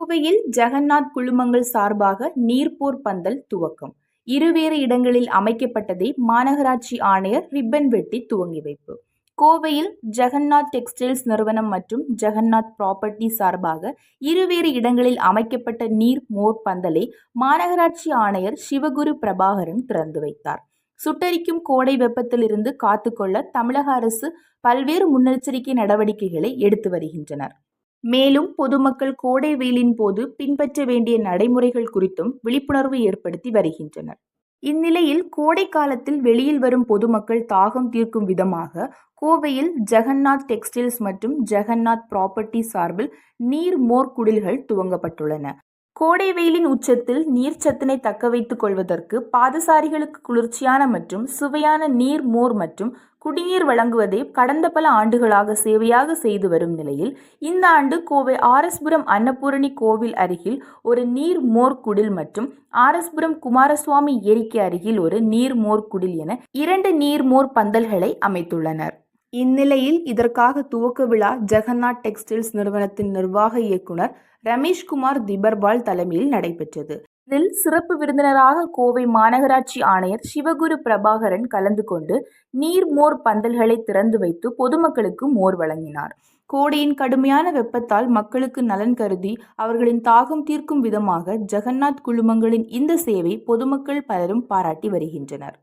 கோவையில் ஜெகநாத் குழுமங்கள் சார்பாக நீர்ப்போர் பந்தல் துவக்கம். இருவேறு இடங்களில் அமைக்கப்பட்டதை மாநகராட்சி ஆணையர் ரிப்பன் வெட்டி துவங்கி வைப்பு. கோவையில் ஜெகநாத் டெக்ஸ்டைல்ஸ் நிறுவனம் மற்றும் ஜெகநாத் ப்ராப்பர்ட்டி சார்பாக இருவேறு இடங்களில் அமைக்கப்பட்ட நீர் மோர் பந்தலை மாநகராட்சி ஆணையர் சிவகுரு பிரபாகரன் திறந்து வைத்தார். சுட்டரிக்கும் கோடை வெப்பத்திலிருந்து காத்துக்கொள்ள தமிழக அரசு பல்வேறு முன்னெச்சரிக்கை நடவடிக்கைகளை எடுத்து வருகின்றனர். மேலும் பொதுமக்கள் கோடை வெயிலின் போது பின்பற்ற வேண்டிய நடைமுறைகள் குறித்தும் விழிப்புணர்வு ஏற்படுத்தி வருகின்றனர். இந்நிலையில் கோடை காலத்தில் வெளியில் வரும் பொதுமக்கள் தாகம் தீர்க்கும் விதமாக கோவையில் ஜெகநாத் டெக்ஸ்டைல்ஸ் மற்றும் ஜெகநாத் ப்ராப்பர்ட்டி சார்பில் நீர் மோர் குடில்கள் துவங்கப்பட்டுள்ளன. கோடை வெயிலின் உச்சத்தில் நீர்ச்சத்தினை தக்க வைத்துக் கொள்வதற்கு பாதசாரிகளுக்கு குளிர்ச்சியான மற்றும் சுவையான நீர் மோர் மற்றும் குடிநீர் வழங்குவதை கடந்த பல ஆண்டுகளாக சேவையாக செய்து வரும் நிலையில் இந்த ஆண்டு கோவை ஆரஸ்புரம் அன்னபூரணி கோவில் அருகில் ஒரு நீர் மோர் குடில் மற்றும் ஆரஸ்புரம் குமாரசுவாமி ஏரிக்கை அருகில் ஒரு நீர் மோர் குடில் என இரண்டு நீர் மோர் பந்தல்களை அமைத்துள்ளனர். இந்நிலையில் இதற்காக துவக்க விழா ஜெகநாத் டெக்ஸ்டைல்ஸ் நிறுவனத்தின் நிர்வாக இயக்குனர் ரமேஷ்குமார் திபர்பால் தலைமையில் நடைபெற்றது. இதில் சிறப்பு விருந்தினராக கோவை மாநகராட்சி ஆணையர் சிவகுரு பிரபாகரன் கலந்து கொண்டு நீர் மோர் பந்தல்களை திறந்து வைத்து பொதுமக்களுக்கு மோர் வழங்கினார். கோடையின் கடுமையான வெப்பத்தால் மக்களுக்கு நலன் கருதி அவர்களின் தாகம் தீர்க்கும் விதமாக ஜெகநாத் குழுமங்களின் இந்த சேவை பொதுமக்கள் பலரும் பாராட்டி வருகின்றனர்.